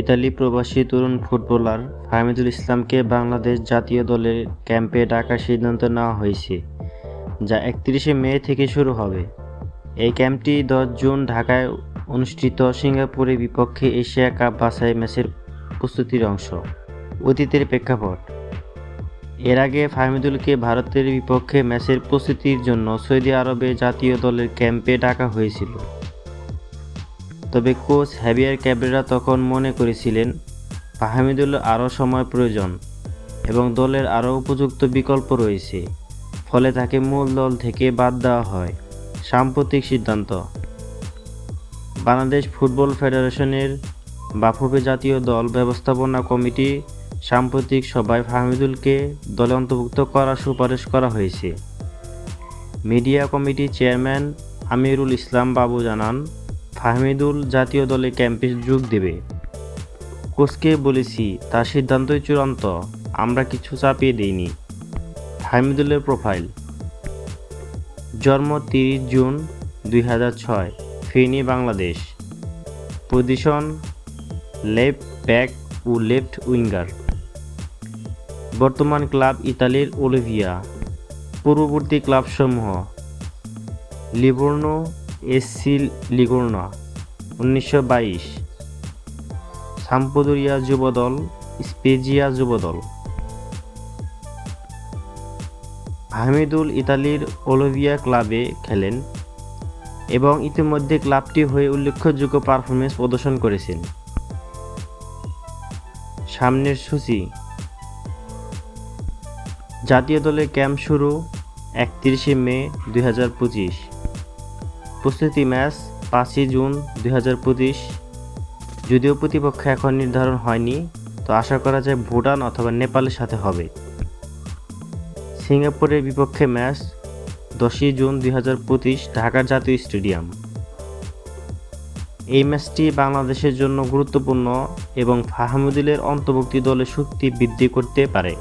Italy প্রবাসী তরুণ footballer Fahmidul ইসলামকে বাংলাদেশ জাতীয় দলের ক্যাম্পে ডাকার সিদ্ধান্ত নেওয়া হয়েছে, যা একত্রিশে মে থেকে শুরু হবে। এই ক্যাম্পটি দশ জুন ঢাকায় অনুষ্ঠিত সিঙ্গাপুরের বিপক্ষে এশিয়া কাপ বাছাই ম্যাচের প্রস্তুতির অংশ। অতীতের প্রেক্ষাপট। এর আগে ফাহমিদুলকে ভারতের বিপক্ষে ম্যাচের প্রস্তুতির জন্য সৌদি আরবে জাতীয় দলের ক্যাম্পে ডাকা হয়েছিল। তবে কোচ হ্যাভিয়ার ক্যাবরেরা তখন মনে করেছিলেন ফাহমিদুল আরও সময় প্রয়োজন এবং দলের আরও উপযুক্ত বিকল্প রয়েছে। ফলে তাকে মূল দল থেকে বাদ দেওয়া হয়। সাম্প্রতিক সিদ্ধান্ত। বাংলাদেশ ফুটবল ফেডারেশনের বাফুফে জাতীয় দল ব্যবস্থাপনা কমিটি সাম্প্রতিক সভায় ফাহমিদুলকে দলে অন্তর্ভুক্ত করার সুপারিশ করা হয়েছে। মিডিয়া কমিটির চেয়ারম্যান আমিরুল ইসলাম বাবু জানান ফাহমিদুল জাতীয় দলে ক্যাম্পে যোগ দেবে। কোচকে বলেছি, তার সিদ্ধান্তই চূড়ান্ত, আমরা কিছু চাপিয়ে দিইনি। ফাহমিদুলের প্রোফাইল। জন্ম তিরিশ জুন দুই হাজার ছয়, Feni, Bangladesh. Position, left back ও লেফট উইঙ্গার। বর্তমান ক্লাব ইতালির ওলিভিয়া। পূর্ববর্তী ক্লাবসমূহ। Livorno SC লিগোর্না। উনিশশো বাইশ। সাম্পদুরিয়া যুবদল, স্পেজিয়া যুবদল। হামিদুল ইতালির ওলোভিয়া ক্লাবে খেলেন এবং ইতিমধ্যে ক্লাবটি হয়ে উল্লেখযোগ্য পারফরমেন্স প্রদর্শন করেছেন। সামনের সূচি। জাতীয় দলের ক্যাম্প শুরু একত্রিশে মে দুই হাজার পঁচিশ। প্রস্তুতি ম্যাচ পাঁচই জুন দুই হাজার পঁচিশ। যদিও প্রতিপক্ষ এখন নির্ধারণ হয়নি, তো আশা করা যায় ভুটান অথবা নেপালের সাথে হবে। সিঙ্গাপুরের বিপক্ষে ম্যাচ দশই জুন দুই হাজার পঁচিশ, ঢাকার জাতীয় স্টেডিয়াম। এই ম্যাচটি বাংলাদেশের জন্য গুরুত্বপূর্ণ এবং ফাহমুদুলের অন্তর্ভুক্তি দলের শক্তি বৃদ্ধি করতে পারে।